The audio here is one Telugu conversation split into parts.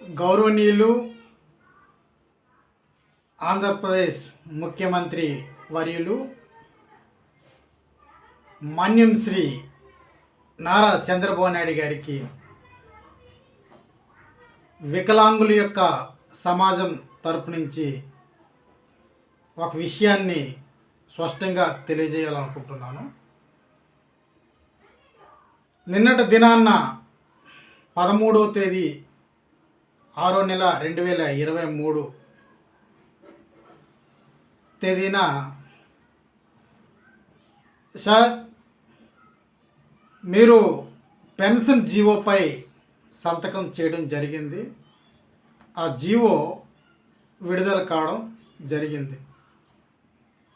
గౌరవనీయులు ఆంధ్రప్రదేశ్ ముఖ్యమంత్రి వర్యులు మన్యం శ్రీ నారా చంద్రబాబు నాయుడు గారికి వికలాంగుల యొక్క సమాజం తరపు నుంచి ఒక విషయాన్ని స్పష్టంగా తెలియజేయాలనుకుంటున్నాను. నిన్నటి దినాన్న పదమూడవ తేదీ ఆరో నెల రెండు వేల ఇరవై మూడు తేదీన సార్ మీరు పెన్షన్ జీవోపై సంతకం చేయడం జరిగింది. ఆ జీవో విడుదల కావడం జరిగింది.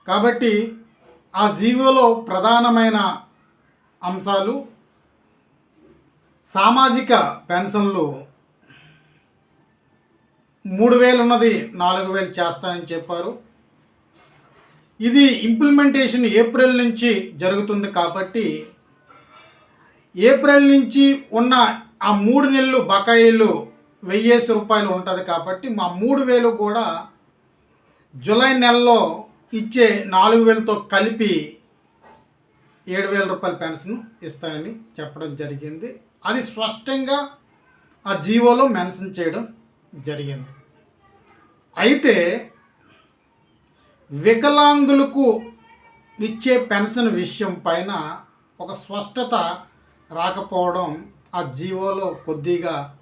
కాబట్టి ఆ జీవోలో ప్రధానమైన అంశాలు సామాజిక పెన్షన్లు మూడు వేలు ఉన్నది నాలుగు వేలు చేస్తానని చెప్పారు. ఇది ఇంప్లిమెంటేషన్ ఏప్రిల్ నుంచి జరుగుతుంది కాబట్టి ఏప్రిల్ నుంచి ఉన్న ఆ మూడు నెలలు బకాయిలు వెయ్యేసి రూపాయలు ఉంటుంది కాబట్టి మా మూడు వేలు కూడా జూలై నెలలో ఇచ్చే నాలుగు వేలతో కలిపి ఏడు వేల రూపాయల పెన్షన్ ఇస్తానని చెప్పడం జరిగింది. అది స్పష్టంగా ఆ జీవోలో మెన్షన్ చేయడం జరిగింది. అయితే వికలాంగులకు ఇచ్చే పెన్షన్ విషయం పైన ఒక స్పష్టత రాకపోవడం ఆ జీవోలో కొద్దిగా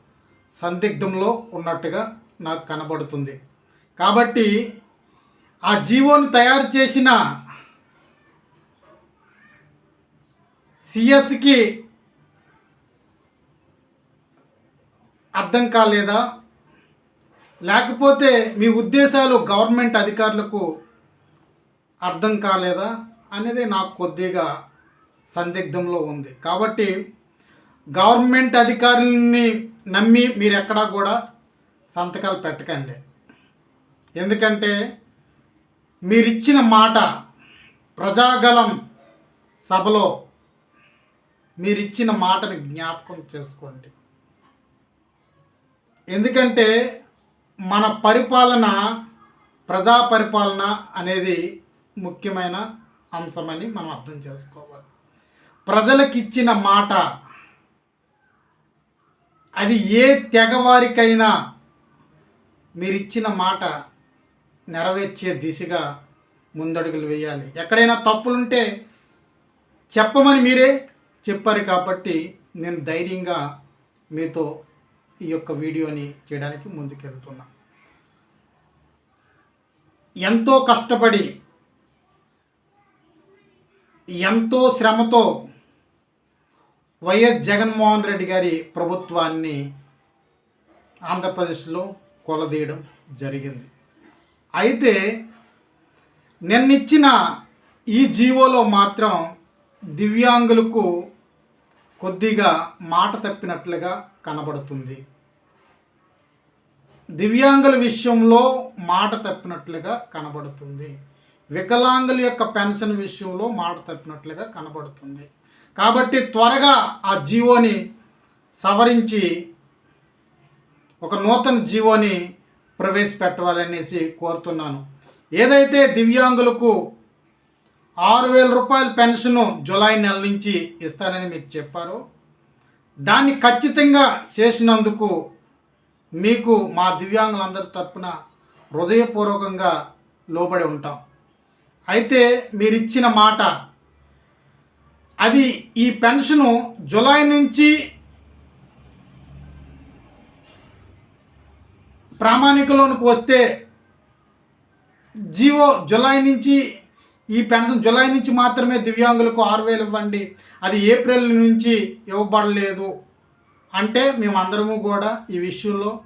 సందిగ్ధంలో ఉన్నట్టుగా నాకు కనబడుతుంది. కాబట్టి ఆ జీవోని తయారు చేసిన సిఎస్కి అర్థం కాలేదా? లేకపోతే మీ ఉద్దేశాలు గవర్నమెంట్ అధికారులకు అర్థం కాలేదా అనేది నాకు కొద్దిగా సందిగ్ధంలో ఉంది. కాబట్టి గవర్నమెంట్ అధికారులని నమ్మి మీరు ఎక్కడా కూడా సంతకాలు పెట్టకండి. ఎందుకంటే మీరిచ్చిన మాట ప్రజాగలం సభలో మీరిచ్చిన మాటను జ్ఞాపకం చేసుకోండి. ఎందుకంటే మన పరిపాలన ప్రజా పరిపాలన అనేది ముఖ్యమైన అంశమని మనం అర్థం చేసుకోవాలి. ప్రజలకు ఇచ్చిన మాట అది ఏ తెగవారికైనా మీరు ఇచ్చిన మాట నెరవేర్చే దిశగా ముందడుగులు వేయాలి. ఎక్కడైనా తప్పులుంటే చెప్పమని మీరే చెప్పారు కాబట్టి నేను ధైర్యంగా మీతో ఈ యొక్క వీడియోని చేయడానికి ముందుకెళ్తున్నా. ఎంతో కష్టపడి ఎంతో శ్రమతో వైఎస్ జగన్మోహన్ రెడ్డి గారి ప్రభుత్వాన్ని ఆంధ్రప్రదేశ్లో కొలదీయడం జరిగింది. అయితే నిన్నిచ్చిన ఈ జీవోలో మాత్రం దివ్యాంగులకు కొద్దిగా మాట తప్పినట్లుగా కనబడుతుంది. దివ్యాంగుల విషయంలో మాట తప్పినట్లుగా కనబడుతుంది. వికలాంగుల యొక్క పెన్షన్ విషయంలో మాట తప్పినట్లుగా కనబడుతుంది. కాబట్టి త్వరగా ఆ జీవోని సవరించి ఒక నూతన జీవోని ప్రవేశపెట్టాలనేసి కోరుతున్నాను. ఏదైతే దివ్యాంగులకు ఆరు వేల రూపాయల పెన్షను జూలై నెల నుంచి ఇస్తానని మీకు చెప్పారు దాన్ని ఖచ్చితంగా చేసినందుకు మీకు మా దివ్యాంగులందరి తరపున హృదయపూర్వకంగా లోబడి ఉంటాం. అయితే మీరిచ్చిన మాట అది ఈ పెన్షను జులై నుంచి ప్రామాణికలోనికి వస్తే జీవో జులై నుంచి ఈ పెన్షన్ జులై నుంచి మాత్రమే దివ్యాంగులకు ఆరు వేలు ఇవ్వండి. అది ఏప్రిల్ నుంచి ఇవ్వబడలేదు. అంటే మేమందరము కూడా ఈ విషయంలో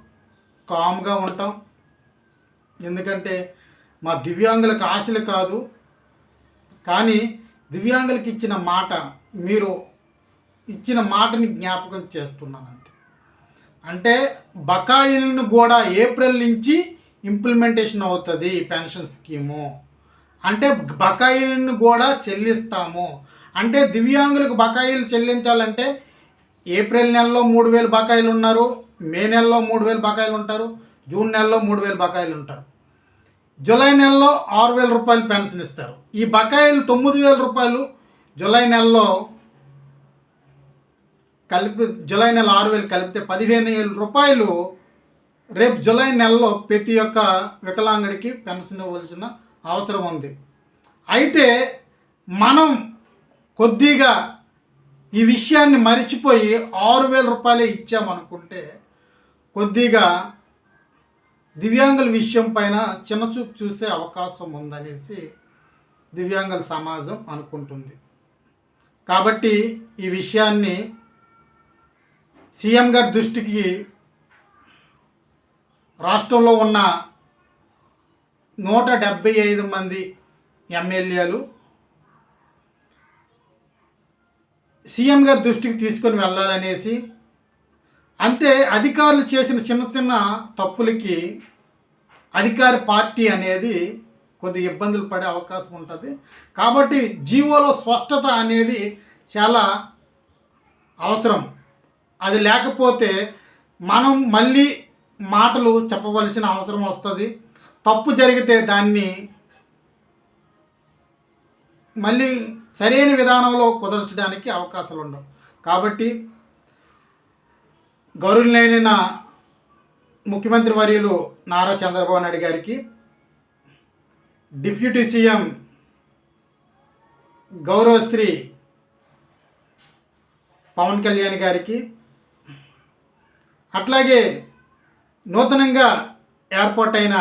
కామ్గా ఉంటాం. ఎందుకంటే మా దివ్యాంగులకు ఆశలు కాదు. కానీ దివ్యాంగులకు ఇచ్చిన మాట మీరు ఇచ్చిన మాటని జ్ఞాపకం చేస్తున్నాను అంతే. అంటే బకాయిలను కూడా ఏప్రిల్ నుంచి ఇంప్లిమెంటేషన్ అవుతుంది పెన్షన్ స్కీము. అంటే బకాయిలను కూడా చెల్లిస్తాము. అంటే దివ్యాంగులకు బకాయిలు చెల్లించాలంటే ఏప్రిల్ నెలలో మూడు వేలు బకాయిలు ఉన్నారు మే నెలలో మూడు వేలు బకాయిలు ఉంటారు జూన్ నెలలో మూడు వేలు బకాయిలు ఉంటారు. జూలై నెలలో ఆరు వేల రూపాయలు పెన్షన్ ఇస్తారు. ఈ బకాయిలు తొమ్మిది వేల రూపాయలు జూలై నెలలో కలిపి జూలై నెల ఆరు వేలు కలిపితే పదిహేను వేల రూపాయలు రేపు జూలై నెలలో ప్రతి ఒక్క వికలాంగుడికి పెన్షన్ ఇవ్వాల్సిన అవసరం ఉంది. అయితే మనం కొద్దిగా ఈ విషయాన్ని మరిచిపోయి ఆరు వేల రూపాయలే ఇచ్చామనుకుంటే కొద్దిగా దివ్యాంగుల విషయం పైన చిన్నచూపు చూసే అవకాశం ఉందనేసి దివ్యాంగుల సమాజం అనుకుంటుంది. కాబట్టి ఈ విషయాన్ని సీఎం గారి దృష్టికి రాష్ట్రంలో ఉన్న నూట డెబ్భై ఐదు మంది ఎమ్మెల్యేలు సీఎం గారి దృష్టికి తీసుకొని వెళ్ళాలనేసి అంతే అధికారులు చేసిన చిన్న చిన్న తప్పులకి అధికార పార్టీ అనేది కొద్ది ఇబ్బందులు పడే అవకాశం ఉంటుంది. కాబట్టి జీవోలో స్పష్టత అనేది చాలా అవసరం. అది లేకపోతే మనం మళ్ళీ మాటలు చెప్పవలసిన అవసరం వస్తుంది. తప్పు జరిగితే దాన్ని మళ్ళీ సరైన విధానంలో కుదర్చడానికి అవకాశాలు ఉండవు కాబట్టి గౌరవులైన ముఖ్యమంత్రి వర్యులు నారా చంద్రబాబు నాయుడు గారికి డిప్యూటీ సీఎం గౌరవశ్రీ పవన్ కళ్యాణ్ గారికి అట్లాగే నూతనంగా ఏర్పాటైన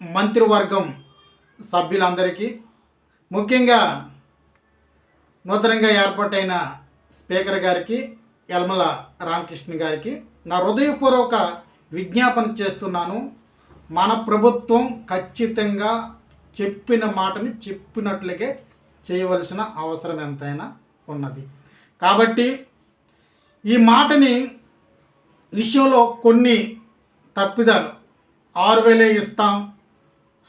మంత్రివర్గం సభ్యులందరికీ ముఖ్యంగా నూతనంగా ఏర్పాటైన స్పీకర్ గారికి యల్మల రామకృష్ణ గారికి నా హృదయపూర్వక విజ్ఞాపన చేస్తున్నాను. మన ప్రభుత్వం ఖచ్చితంగా చెప్పిన మాటని చెప్పినట్లుగే చేయవలసిన అవసరం ఎంతైనా ఉన్నది. కాబట్టి ఈ మాటని విషయంలో కొన్ని తప్పిదాలు ఆరు వేలే ఇస్తాం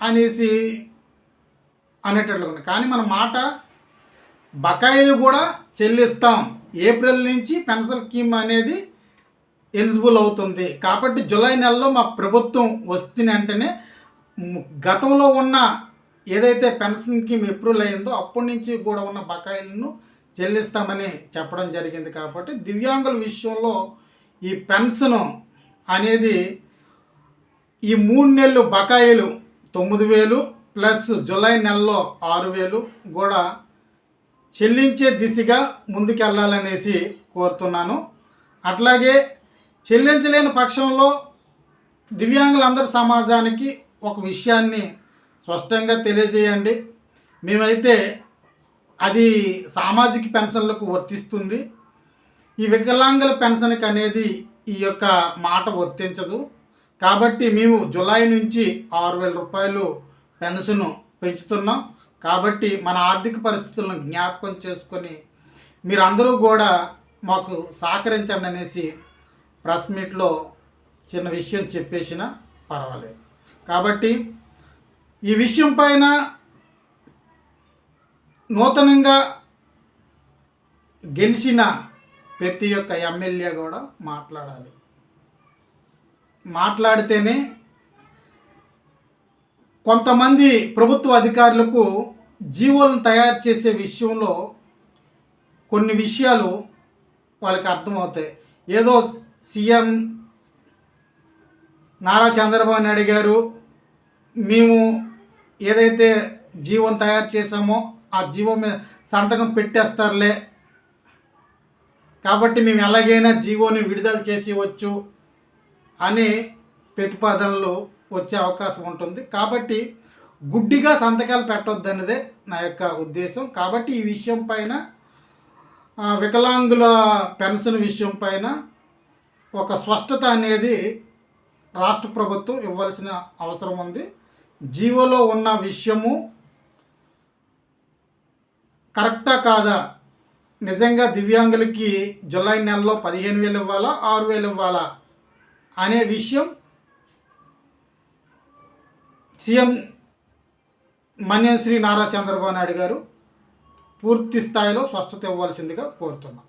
అనేసి అనేటట్లుగా కానీ మన మాట బకాయిలు కూడా చెల్లిస్తాం. ఏప్రిల్ నుంచి పెన్షన్ స్కీమ్ అనేది ఎలిజిబుల్ అవుతుంది. కాబట్టి జూలై నెలలో మా ప్రభుత్వం వస్తున్న వెంటనే గతంలో ఉన్న ఏదైతే పెన్షన్ స్కీమ్ అప్రూవల్ అయిందో అప్పటి నుంచి కూడా ఉన్న బకాయిలను చెల్లిస్తామని చెప్పడం జరిగింది. కాబట్టి దివ్యాంగుల విషయంలో ఈ పెన్షన్ అనేది ఈ మూడు నెలలు బకాయిలు తొమ్మిది వేలు ప్లస్ జూలై నెలలో ఆరు వేలు కూడా చెల్లించే దిశగా ముందుకెళ్ళాలనేసి కోరుతున్నాను. అట్లాగే చెల్లించలేని పక్షంలో దివ్యాంగులందరి సమాజానికి ఒక విషయాన్ని స్పష్టంగా తెలియజేయండి. మేమైతే అది సామాజిక పెన్షన్లకు వర్తిస్తుంది. ఈ వికలాంగుల పెన్షన్కి అనేది ఈ యొక్క మాట వర్తించదు. కాబట్టి మేము జులై నుంచి ఆరు వేల రూపాయలు పెన్షన్ పెంచుతున్నాం. కాబట్టి మన ఆర్థిక పరిస్థితులను జ్ఞాపకం చేసుకొని మీరందరూ కూడా మాకు సహకరించండి అనేసి ప్రెస్ మీట్లో చిన్న విషయం చెప్పేసినా పర్వాలేదు. కాబట్టి ఈ విషయం పైన నూతనంగా గెలిచిన ప్రతి ఒక్క ఎమ్మెల్యే కూడా మాట్లాడాలి. మాట్లాడితేనే కొంతమంది ప్రభుత్వ అధికారులకు జీవోలను తయారు చేసే విషయంలో కొన్ని విషయాలు వాళ్ళకి అర్థమవుతాయి. ఏదో సీఎం నారా చంద్రబాబు నాయుడు గారు మేము ఏదైతే జీవోని తయారు చేసామో ఆ జీవో మీద సంతకం పెట్టేస్తారులే. కాబట్టి మేము ఎలాగైనా జీవోని విడుదల చేసి వచ్చు అని ప్రతిపాదనలు వచ్చే అవకాశం ఉంటుంది. కాబట్టి గుడ్డిగా సంతకాలు పెట్టొద్దన్నదే నా యొక్క ఉద్దేశం. కాబట్టి ఈ విషయం పైన వికలాంగుల పెన్షన్ విషయం పైన ఒక స్పష్టత అనేది రాష్ట్ర ప్రభుత్వం ఇవ్వాల్సిన అవసరం ఉంది. జీవోలో ఉన్న విషయము కరెక్టా కాదా? నిజంగా దివ్యాంగులకి జూలై నెలలో పదిహేను వేలు ఇవ్వాలా? ఆరు వేలు ఇవ్వాలా? అనే విషయం సీఎం మన్యం శ్రీ నారా చంద్రబాబు నాయుడు గారు పూర్తి స్థాయిలో స్వస్థత ఇవ్వాల్సిందిగా కోరుతున్నాం.